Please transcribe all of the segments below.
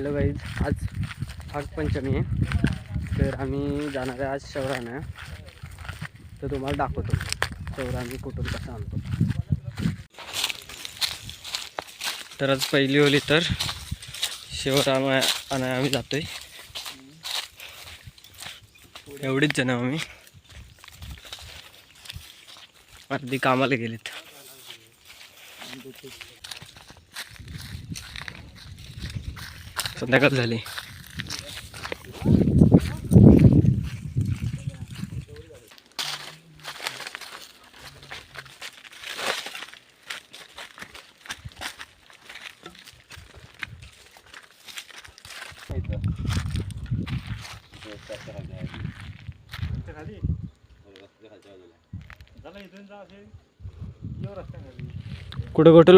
Hello guys आज नागपंचमी आहे. तर आम्ही जाणार आहे आज शहरानं. तर तुम्हाला दाखवतो. शहर आम्ही कुठून कसं आणतो. तर आज पहिली होली तर शेवर आम्हा आणाय आम्ही जातोय. एवढीच जण आम्ही. अर्धी कामाला गेलेत. संध्याकाळ झाली. कुठं कुठं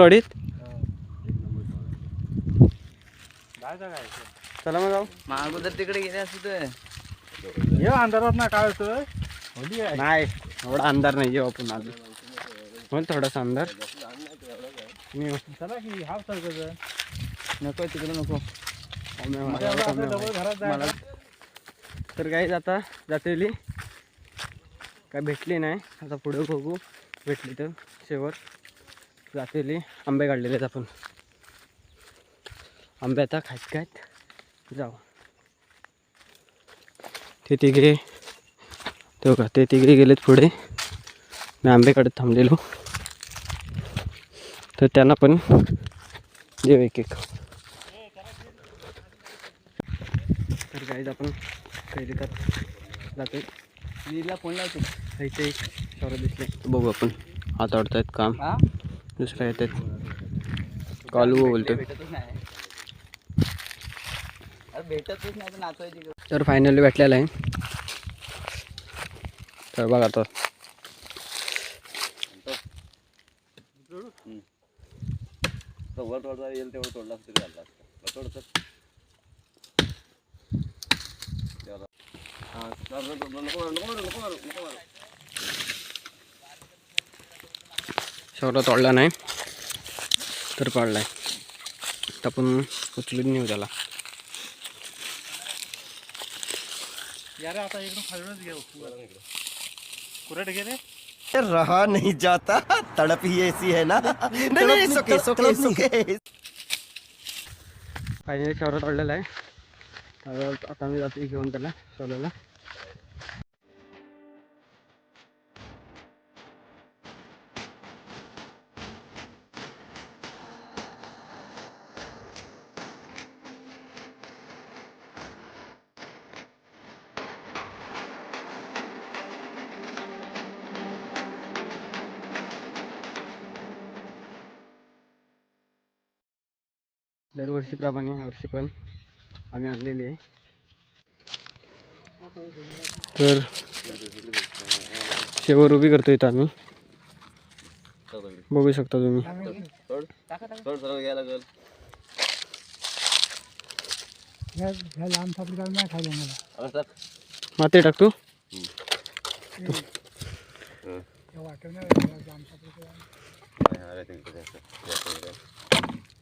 चला मग जाऊ. अगोदर तिकडे गेले असते तर. हे अंधारात ना काय होतं? होली आहे. नाही एवढा अंधार नाही येऊ आपण आलो. म्हणून थोडासा अंधार. मी चला की हाफ सारखं नको तिकडे नको. मला तर काय आता जातेली. काय भेटली नाही. आता पुढे बघू. भेटली तर शेवर जातेली. आंबे काढलेले आहेत आपण. आंबे आता खात खात जाऊ. ते तिघे. ते का ते तिघे गेलेत पुढे. मी आंबे काढत थांबलेलो. तर त्यांना पण देऊ एक एक. तर काहीच आपण तर जातोय. वीरला फोन लावतो. इथे एक दिसले. बघू आपण. हात ओढतायत काम. दुसऱ्या येत आहेत कालू बोलतोय. भेटतच नाही तर नाचवायची तर फायनली भेटलेला आहे. तर बघा आता. वर येईल तेवढं तोडला तरी झालं असतं तोडला नाही तर पाडलाय. तर आपण उचलून नेऊ त्याला. यार आता एकदम खालूनच घेऊ कुरट गेले रहा नहीं जाता. तड़प ही ऐसी है ना. नहीं नहीं सुके सुके सुके फायनली शहरात तोडलेला आहे. आता मी जातो घेऊन त्याला शहराला दरवर्षीप्रमाणे यावर्षी पण आम्ही आणलेली आहे. तर शेवर उभी करतो इथं आम्ही. बघू शकता तुम्ही. तोड ह्या नाही माती टाकतो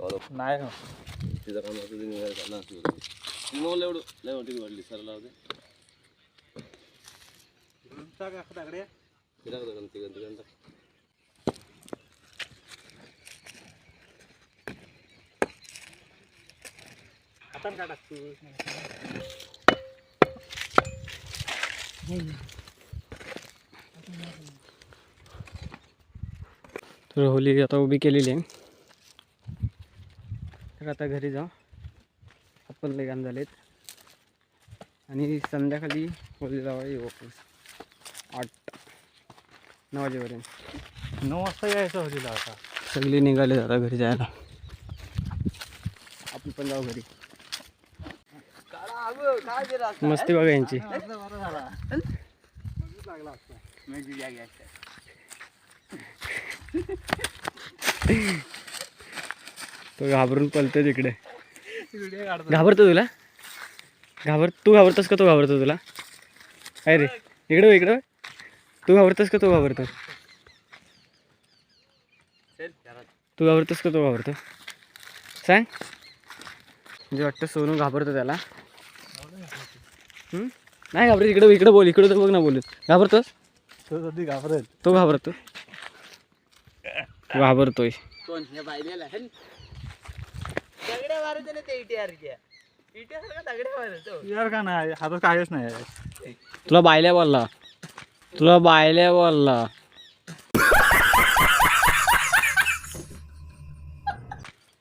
नाही तिचं काम असं तिनं एवढं लय मोठी वाढली सर लावते तिला तिघं तिघं हातान काढा. तर होली आता उभी केलेली आहे. तर आता घरी जाऊ. आपण लय घाण झालेत. आणि संध्याकाळी होली जावा येऊ आठ नऊ वाजेपर्यंत. नऊ वाजता यायचं होती आता. सगळे निघाले आता घरी जायला. आपण पण जाऊ घरी. मस्ती बघा यांची. तो घाबरून पलतो तिकडे. घाबरतो तुला? घाबर तू घाबरतोस का तो घाबरतो तुला? काय रे. इकडे इकडे. तू घाबरतोस का तो घाबरतो? तू घाबरतोस का तो घाबरतो? सांग. म्हणजे वाटतं सोनू घाबरतो त्याला? नाही घाबरत इकडे इकडे बोल इकडे तर बघ ना बोलत घाबरतोस? तो कधी घाबरेल? तो घाबरतो. घाबरतोय कोण हे बायलेला आहे दगड्या मारत आहे ना ते इटीआर घ्या इटीआर का दगड्या मारतो यार का नाही? हातात काहीच नाही आहे. तुला बायल्या बोलला. तुला बायल्या बोलला.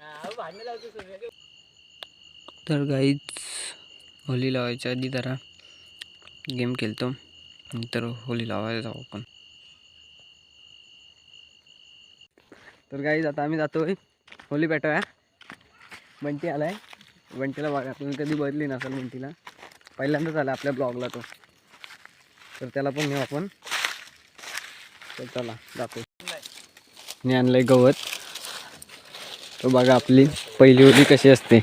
हा भांडण लावतो सगळं. तर गाईच होली लावायच्या आधी जरा गेम खेळतो. नंतर होली लावायला जाऊ आपण. तर गाईज आता आम्ही जातोय. होली पेटवाया. बंटी आलाय बंटीला बघा तुम्ही कधी बदली नसाल बंटीला पहिल्यांदाच आला आपल्या ब्लॉगला तो. तर त्याला पण नेऊ आपण. तर चला जातो मी आणलंय गवत. तो बघा आपली पहिली होली कशी असते.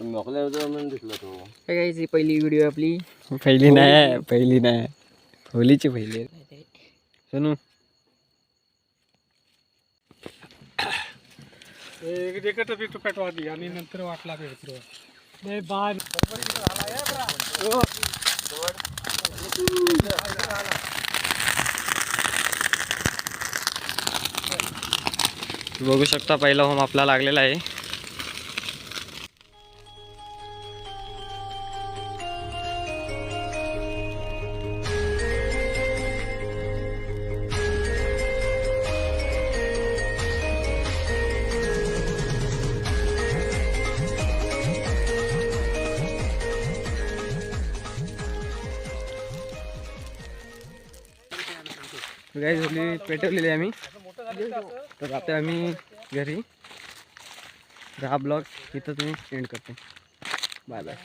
होतो काय पहिली व्हिडिओ आपली. पहिली नाही पहिली नाही. होलीची पहिली आहे. सोनू एक एकत्र पिक पेटवाली आणि नंतर वाटला पेटतो बाय बघू शकता पहिला होम आपला लागलेला आहे. काय झाली पेटवलेली आम्ही. तर आता आम्ही घरी तर हा ब्लॉग इथंच तुम्ही एंड करतो. Bye bye